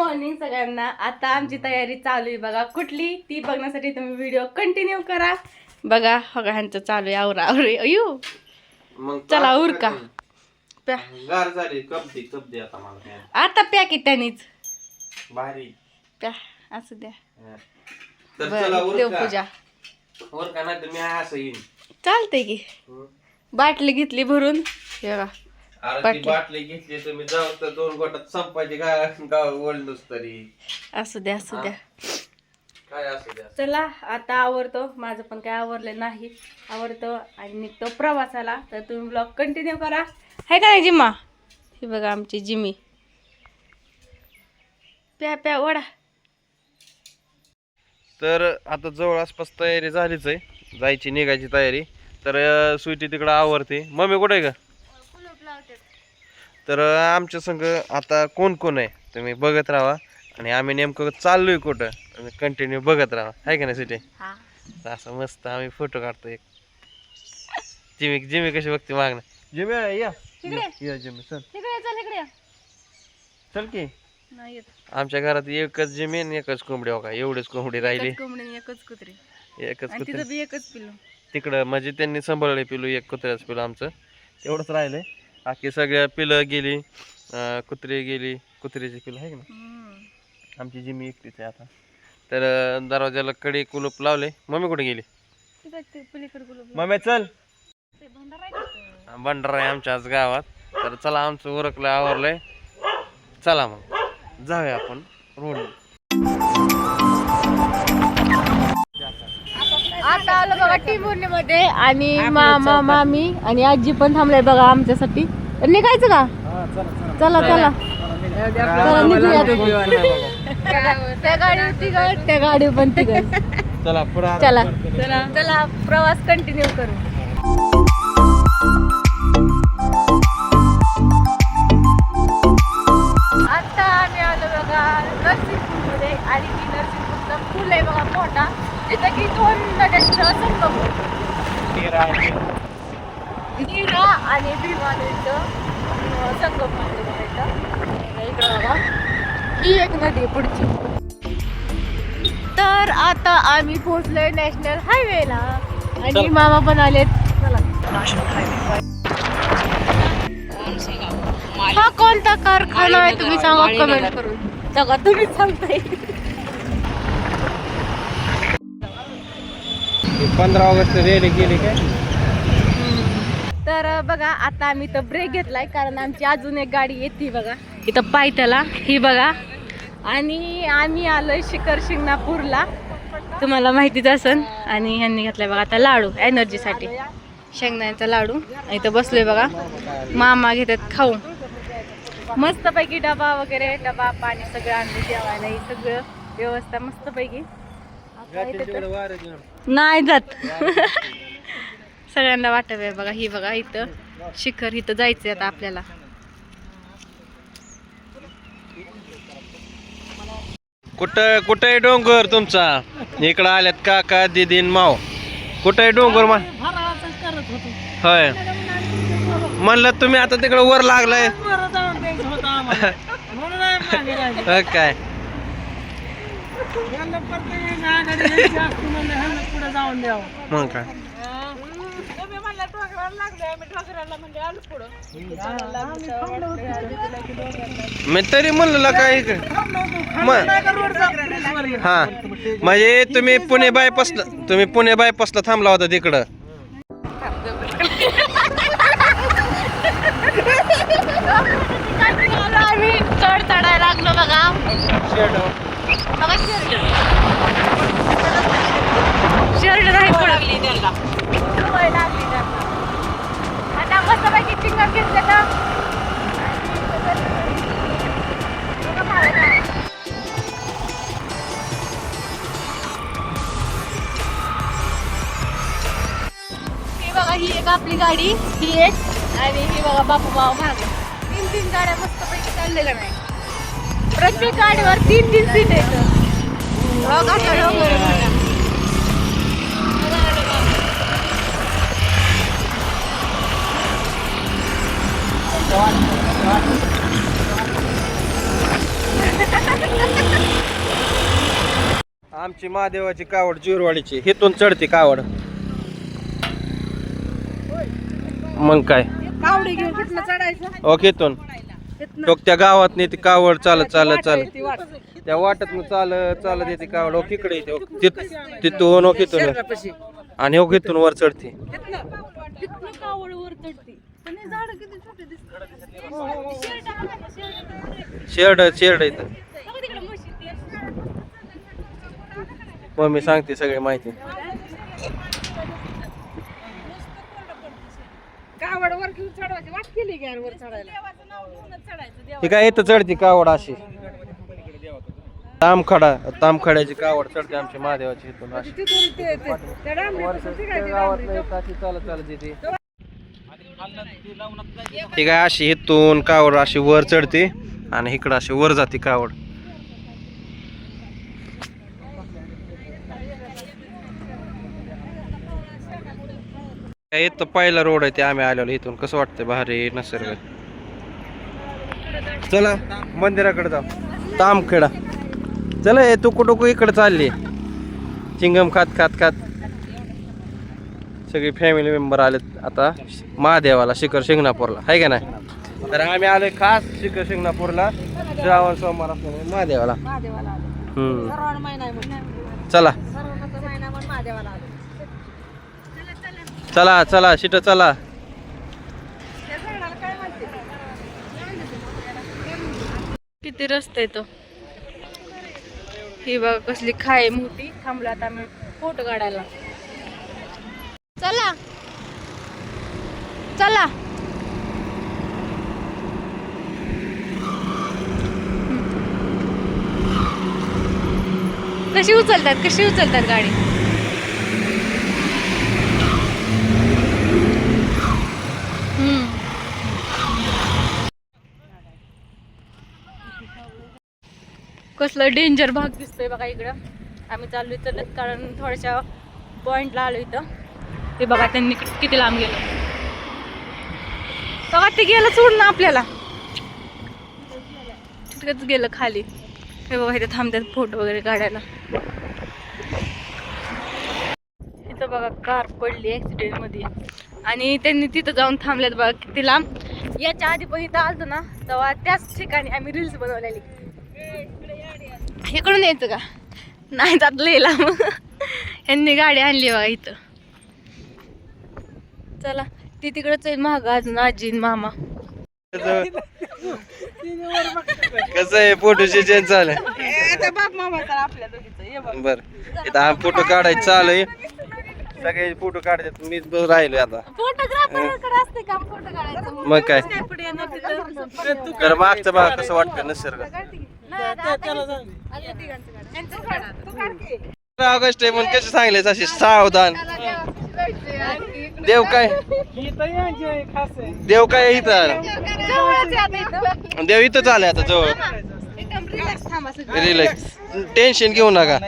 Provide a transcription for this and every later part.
Morning सगळ्यांना. आता आमची तयारी चालू आहे बघा. कुठली? ती बघण्यासाठी तुम्ही व्हिडिओ कंटिन्यू करा. बघा बघा ह्यांचं चालू आहे. आवरा आवरे. अयो चला, पाच उरका. टाकून. प्या. गार झाली. कप दे कप दे आता मला काय. आता प्या की त्यांनीच. भारी. प्या. असू द्या. तर चला बरं देवपूजा उरका. नाही तर मी असं येईन. चालते की. बाटली घेतली भरून. हे बघा. अरे ती बाटली. बाटली घेतली तुम्ही जाऊ तर दोन गोटात संपायचे गाव गाव ओढलोच तरी असू द्या असू द्या. काय असू द्या? चला आता आवरतो. माझं पण काय आवरलं नाही. आवडतो आणि निघतो प्रवासाला. तर तुम्ही ब्लॉग कंटिन्यू करा. आहे का नाही जिम्मा? ही बघा आमची जिमी. प्या प्या वडा तर आता जवळ आसपास तयारी झालीच आहे. जायची निघायची तयारी. तर अं, स्वीटी तिकडं आवरते. मम्मी कुठे आहे का तर आमच्या संग आता कोण कोण आहे? तुम्ही बघत राहा. आणि आम्ही नेमकं चाललोय कुठं? कंटिन्यू बघत राहा. आहे का नाही सिटी? हा. असं मस्त आम्ही फोटो काढतो एक. जिमी जिमी कशी बघते मागणं जिमी या. इकडे. या जिमी चल. इकडे चल इकडे चल की. आमच्या घरात एकच जिमी आणि एकच कोंबडी हो का? एवढीच कोंबडी राहिली. एकच कोंबडी आणि एकच कुत्री. एकच कुत्री. एकच पिल्लू. तिकडं म्हणजे त्यांनी सांभाळले पिलू एक कुत्र्याचं पिलू आमचं. तेवढंच राहिलंय. बाकी सगळ्या पिलं गेली अं, कुत्री गेली कुत्र्याची पिलं आहे का ना हम्म. आमची जिमी एकटीच आहे आता. तर अं, दरवाजाला कडे कुलूप लावले. मम्मी कुठे गेली? तिथं ते पलीकडे गुलाब मम्मी चल. ते भंडारा आहे का? भंडारा आहे आमच्या आज गावात. तर चला आमचं उरकलं आवरलंय. चला मग. जाऊया आपण रोड टीमुर्णीमध्ये आणि मामा मामी आणि आजी पण थांबलाय बघा आमच्यासाठी. तर निघायचं का? चला चला. चला निघूया. त्या गाडीवर तिघ त्या गाडीवर पण तिघ. चला चला. चला. प्रवास कंटिन्यू करू. आता आम्ही आलो बघा नरसिंगपूरमध्ये आणि ती नरसिंगपूरचा पूल आहे बघा मोठा. की दोन नद्यांचं संगम होतो. नीरा आणि भीमा नदीचं अं, संगम आहे बघा इथं. इकडं बघा ही एक नदी पुढची. तर आता आम्ही पोहोचलोय नॅशनल हायवेला. आणि. मामा पण आलेत. चला. हा कोणता कारखाना आहे? तुम्ही सांगा कमेंट करून. सांगा तुम्ही सांगताय. पंधरा ऑगस्ट गेली काय? तर बघा आता आम्ही तर ब्रेक घेतलाय कारण आमची अजून एक गाडी येते बघा. इथं पायथ्याला ही बघा. आणि आम्ही आलोय शिखर शिंगणापूरला. तुम्हाला माहितीच असन आणि ह्यांनी घेतलाय बघा आता लाडू एनर्जीसाठी शेंगदाण्याचा लाडू. आणि इथं बसलोय बघा. मामा घेतात खाऊ. मस्तपैकी डबा वगैरे डबा पाणी सगळं आणलं जेवायला हे सगळं व्यवस्था मस्तपैकी. नाही जात. सगळ्यांना वाटत आहे बघा ही बघा इथं शिखर इथं जायचंय आता आपल्याला. कुठं कुठं आहे डोंगर तुमचा? इकडं आल्यात काका दिदीन माव. कुठं आहे डोंगर मा होय. म्हणलं तुम्ही आता तिकडं वर लागलाय. काय? मग काय? मी तरी म्हणलं काय? इकडे हा. म्हणजे तुम्ही पुणे बायपासला तुम्ही पुणे बायपासला थांबला होता तिकडं. आम्ही चढ चढायला लागलो बघा. बघा शर्ट नाही पडली त्याला. सवय लागली त्यांना. आता मस्तपैकी चिंगम घेतलं का. ही बघा ही एक आपली गाडी ही एक आणि ही बघा बापू भाऊ मागे. तीन तीन गाड्या मस्तपैकी चाललेल्या नाही प्रत्येक गाडीवर तीन तीन सीट आमची महादेवाची कावड जिरवाडीची हिथून चढते कावड. मग काय? कावडी घेऊन कुठलं चढायचं? ओके इथून तो त्या गावात नाही ती कावड चालत चालत चालत. त्या वाटत चालत चालत येते कावड ओके इकडे येते. तिथ- तिथून ओके इथून. आणि ओके इथून वर चढते. कावड वर चढते. पण हे झाड किती छोटे दिसतात शेरड शेरड इथं. बघा तिकडे म्हशी आहेत. मम्मी सांगते सगळी माहिती. कावड वर घेऊन चढवायची. वाट केली की यार वर चढायला? देवाचं नाव घेऊनच चढायचं देवा ही काय इथं चढते कावड अशी. तामखडा तामखड्याची कावड चढते आमची महादेवाची इथून. अशी ते काय अशी इथून कावड अशी वर चढते आणि इकडं अशी वर जाते कावड. काय इथं पहिला रोड आहे ते आम्ही आलेलो इथून. कसं वाटतंय भारी नसर्ग? चला मंदिराकडे जाऊ. तामखेडा. चला हे टुकू टुकू इकडे चालली? चिंगम खात खात खात. सगळी फॅमिली मेंबर आलेत आता महादेवाला शिखर शिंगणापूरला. आहे का नाही? तर आम्ही आलोय खास शिखर शिंगणापूरला. श्रावण सोमवार असल्यामुळे महादेवाला. आलो चला. आलो चला चला शिट चला. किती रस्ता येतो ही बघा कसली खाय मोठी थांबलो आता आम्ही फोटो काढायला. चला. चला. कशी उचलतात कशी उचलतात गाडी? कसलं डेंजर भाग दिसतोय बघा इकडं. आम्ही चाललो इथं कारण थोड्याशा पॉइंटला आलो इथं. ते बघा त्यांनी किती लांब गेलं. बघा ते गेलं सोडून आपल्याला. तिथेच गेलं खाली. हे बघा इथे थांबतात फोटो वगैरे काढायला. इथं बघा कार पडली ऍक्सिडेंटमध्ये आणि त्यांनी तिथं जाऊन थांबल्यात बघा किती लांब. याच्या आधी पण इथं आलतो ना तेव्हा त्याच ठिकाणी आम्ही रील्स बनवलेली. इकडून यायचं का? नाही जात लय लांब यांनी गाडी आणली बघा इथं. चला ती तिकडच आहे महाग अजून आजी आणि मामा. कसं आहे? फोटोची चेंज चालू बाप मामा आपल्या दोघीचं. बर. इथं हा फोटो काढायचं चालू आहे. सगळे फोटो काढतात. मीच बस राहिलोय आता. फोटोग्राफर असते काम फोटो काढायचं मग काय? तर मागचं बघा कसं वाटतं? निसर्ग. ऑगस्ट आहे म्हणून कसे सांगले असे सावधान. देव काय? देव काय इथं? देव इथंच आले आता जवळ. रिलॅक्स टेन्शन घेऊ नका.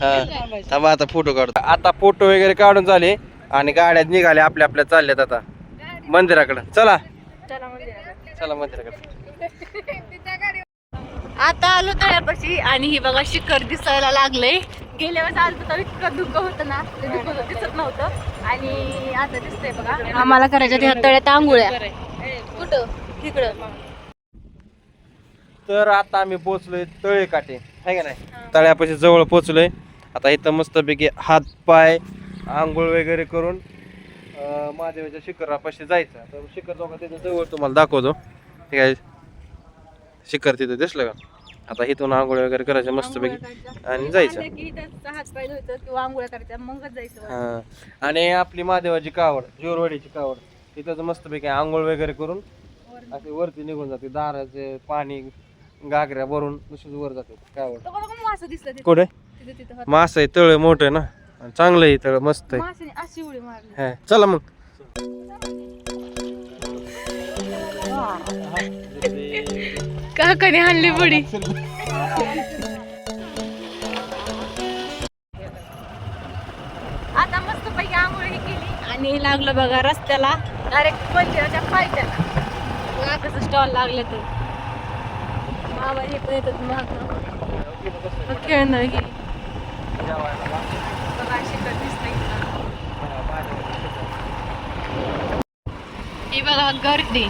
हा. थांबा आता फोटो काढतो आता फोटो वगैरे काढून झाले आणि गाड्या निघाल्या आपल्या आपल्या चालल्यात आता. मंदिराकडे. चला. चला मंदिराकडे. आता आलो तळ्यापाशी आणि ही बघा शिखर दिसायला लागलंय. गेल्या वेळेस आलं तर इतकं धुकं होतं ना. ते दिसत नव्हतं. आणि आता दिसतंय बघा. आम्हाला करायच्या त्या तळ्यात आंघोळ्या. कुठं? तिकडं तर आता आम्ही पोहोचलोय तळे काटे आहे का नाही? तळ्यापाशी जवळ पोहोचलोय. आता इथं मस्तपैकी हात पाय आंघोळ वगैरे करून महादेवाच्या शिखरापाशी जायचं. तर शिखर चौकात तिथं जवळ तुम्हाला दाखवतो. ठीक आहे शिखर तिथं दिसलं का? आता इथून आंघोळ वगैरे करायचं मस्तपैकी आणि जायचं. हा. आणि आपली महादेवाची कावड जोरवाडीची कावड तिथं मस्तपैकी आंघोळ वगैरे करून असे वरती निघून जाते. दाराचे पाणी गागऱ्या भरून तशीच वर जाते कावड. कुठे? मास आहे तळ मोठं आहे ना? चांगलं आहे तळ मस्त आहे. माशाने अशी उडी मारली. हा, चला मग. काकाने हाणली बुडी. आता मस्त पैकी आंघोळ ही केली आणि लागलं बघा रस्त्याला. डायरेक्ट मंदिराच्या पायथ्याला. बघा कसं स्टॉल लागले तर मामा हे पण येतात मागं. खेळणं ही शिकत दिसतंय इथं. ही बघा गर्दी